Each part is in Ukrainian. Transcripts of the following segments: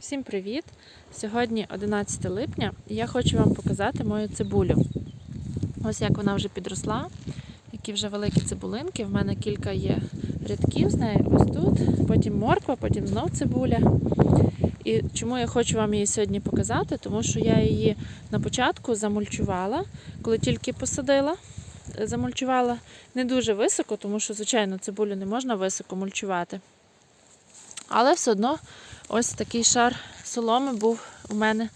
Всім привіт! Сьогодні 11 липня і я хочу вам показати мою цибулю. Ось як вона вже підросла, які вже великі цибулинки. В мене кілька є рядків з нею ось тут, потім морква, потім знов цибуля. І чому я хочу вам її сьогодні показати? Тому що я її на початку замульчувала, коли тільки посадила. Замульчувала не дуже високо, тому що, звичайно, цибулю не можна високо мульчувати. Але все одно ось такий шар соломи був у мене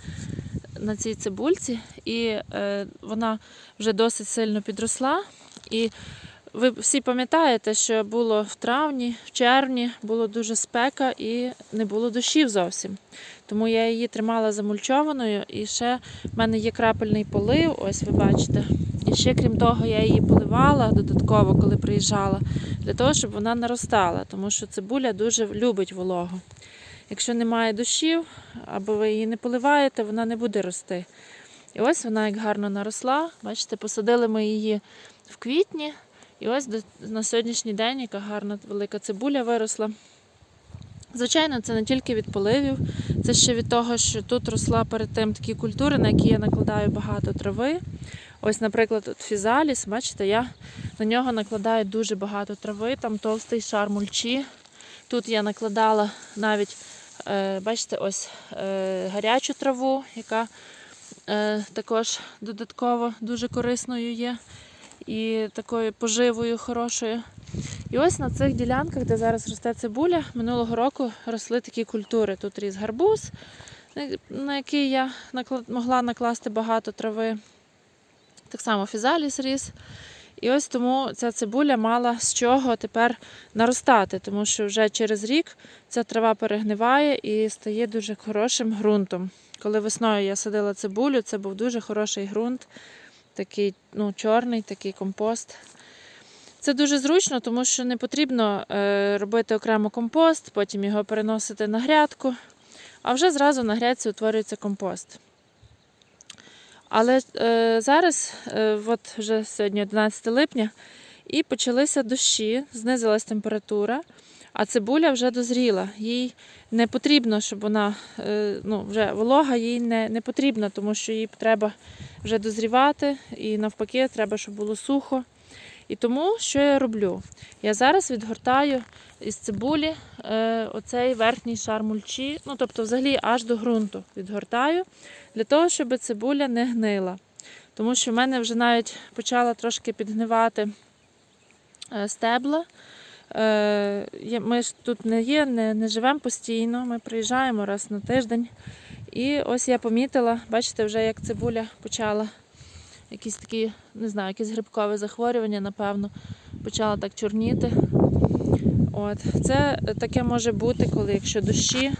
на цій цибульці, і е, вона вже досить сильно підросла. І ви всі пам'ятаєте, що було в травні, в червні було дуже спека і не було дощів зовсім. Тому я її тримала замульчованою, і ще в мене є крапельний полив, ось ви бачите. І ще крім того, я її поливала додатково, коли приїжджала, для того, щоб вона наростала, тому що цибуля дуже любить вологу. Якщо немає дощів, або ви її не поливаєте, вона не буде рости. І ось вона як гарно наросла. Бачите, посадили ми її в квітні. І ось на сьогоднішній день яка гарна велика цибуля виросла. Звичайно, це не тільки від поливів, це ще від того, що тут росла перед тим такі культури, на які я накладаю багато трави. Ось, наприклад, от фізаліс, бачите, я на нього накладаю дуже багато трави, там товстий шар мульчі. Тут я накладала навіть, е, бачите, ось е, гарячу траву, яка е, також додатково дуже корисною є і такою поживою хорошою. І ось на цих ділянках, де зараз росте цибуля, минулого року росли такі культури. Тут ріс гарбуз, на- який я могла накласти багато трави. Так само фізаліс ріс. І ось тому ця цибуля мала з чого тепер наростати, тому що вже через рік ця трава перегниває і стає дуже хорошим ґрунтом. Коли весною я садила цибулю, це був дуже хороший ґрунт, такий ну, чорний, такий компост. Це дуже зручно, тому що не потрібно е, робити окремо компост, потім його переносити на грядку, а вже зразу на грядці утворюється компост. Але е, зараз, е, от вже сьогодні 11 липня, і почалися дощі, знизилась температура, а цибуля вже дозріла. Їй не потрібно, щоб вона ну, вже волога їй не, не потрібна, тому що їй треба вже дозрівати, і навпаки, треба, щоб було сухо. І тому що я роблю? Я зараз відгортаю із цибулі е, оцей верхній шар мульчі, ну тобто взагалі аж до ґрунту відгортаю, для того, щоб цибуля не гнила. Тому що в мене вже навіть почала трошки підгнивати е, стебла. Е, Ми ж тут не є, не, не живемо постійно, ми приїжджаємо раз на тиждень. І ось я помітила, бачите, вже як цибуля почала якісь такі, не знаю, якесь грибкове захворювання, напевно, почала так чорніти. От. Це таке може бути, коли якщо дощі.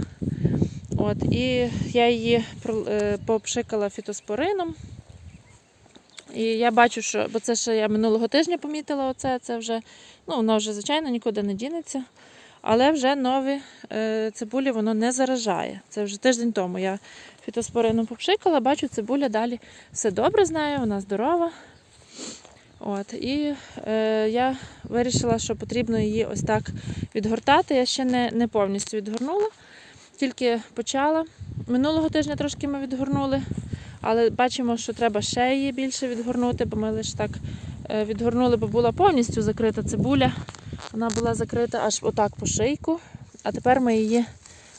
От. І я її е, попшикала фітоспорином. І я бачу, що, бо це ще я минулого тижня помітила оце, це вже, ну, воно вже, звичайно, нікуди не дінеться. Але вже нові е, цибулі воно не заражає. Це вже тиждень тому я фітоспорином попшикала, бачу, цибуля далі все добре з нею, вона здорова. От, і е, я вирішила, що потрібно її ось так відгортати. Я ще не, не повністю відгорнула, тільки почала. Минулого тижня трошки ми відгорнули, але бачимо, що треба ще її більше відгорнути, бо ми лише так е, відгорнули, бо була повністю закрита цибуля. Вона була закрита аж отак по шийку. А тепер ми її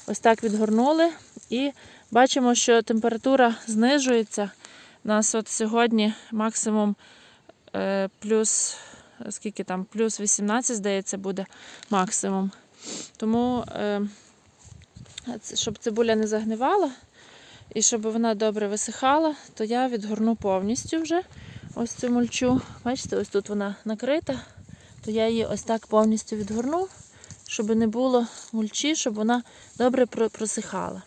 ось так відгорнули і бачимо, що температура знижується. У нас от сьогодні максимум е, плюс, скільки там, плюс 18, здається, буде максимум. Тому, е, щоб цибуля не загнивала і щоб вона добре висихала, то я відгорну повністю вже ось цю мульчу. Бачите, ось тут вона накрита, то я її ось так повністю відгорну, щоб не було мульчі, щоб вона добре просихала.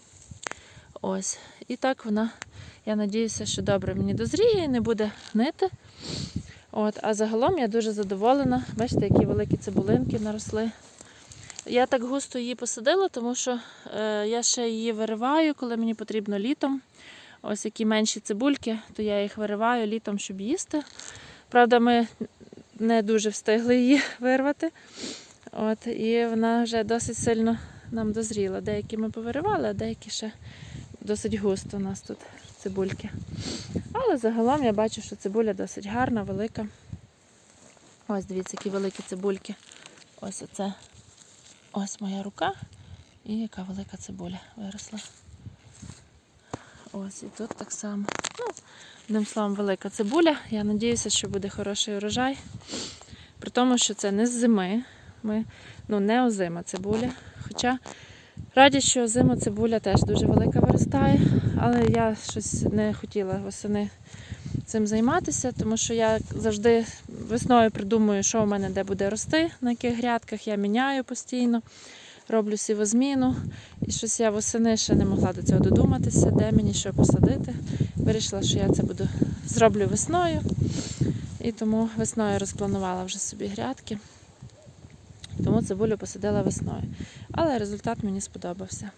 Ось. І так вона, я надіюся, що добре мені дозріє і не буде гнити. От, а загалом я дуже задоволена. Бачите, які великі цибулинки наросли. Я так густо її посадила, тому що е, я ще її вириваю, коли мені потрібно літом. Ось які менші цибульки, то я їх вириваю літом, щоб їсти. Правда, ми не дуже встигли її вирвати. От, і вона вже досить сильно нам дозріла. Деякі ми повиривали, а деякі ще досить густо у нас тут цибульки. Але загалом я бачу, що цибуля досить гарна, велика. Ось дивіться, які великі цибульки. Ось оце. Ось моя рука. І яка велика цибуля виросла. Ось і тут так само. Одним словом, велика цибуля. Я сподіваюся, що буде хороший урожай. При тому, що це не з зими. Ми, ну, не озима цибуля. Хоча радять, що озима цибуля теж дуже велика виростає, але я щось не хотіла восени цим займатися, тому що я завжди весною придумую, що у мене де буде рости, на яких грядках я міняю постійно, роблю сівозміну. І щось я восени ще не могла до цього додуматися, де мені що посадити. Вирішила, що я це буду зроблю весною. І тому весною розпланувала вже собі грядки. Тому цибулю посадила весною. Але результат мені сподобався.